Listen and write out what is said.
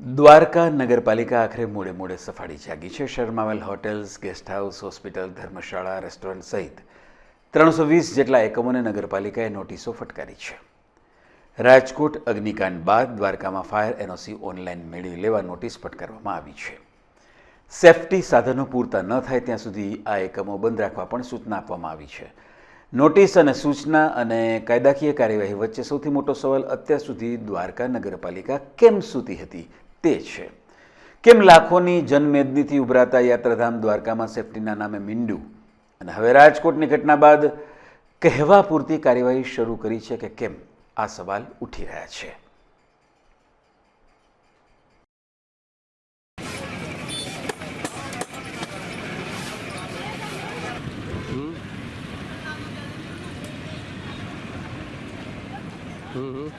દ્વારકા નગરપાલિકા આખરે મોડે મોડે સફાળી જાગી છે. શહેરમાં આવેલ hotels, guest house, hospital, dharamshala, restaurant સહિત ત્રણસો વીસ જેટલા એકમોને નગરપાલિકાએ નોટિસો ફટકારી છે. રાજકોટ અગ્નિકાંડ બાદ દ્વારકામાં ફાયર એનઓસી ઓનલાઈન મેળવી લેવા નોટિસ ફટકારવામાં આવી છે. સેફટી સાધનો પૂરતા ન થાય ત્યાં સુધી આ એકમો બંધ રાખવા પણ સૂચના આપવામાં આવી છે. નોટિસ અને સૂચના અને કાયદાકીય કાર્યવાહી વચ્ચે સૌથી મોટો સવાલ અત્યાર સુધી દ્વારકા નગરપાલિકા કેમ સૂતી હતી? તે છે. કેમ લાખોની જનમેદનીથી ઉભરાતા યાત્રાધામ દ્વારકામાં સેફટીના નામે મીંડું? અને હવે રાજકોટની ઘટના બાદ કહેવા પૂરતી કાર્યવાહી શરૂ કરી છે કે કેમ? આ સવાલ ઉઠી રહ્યા છે. Mm-hmm.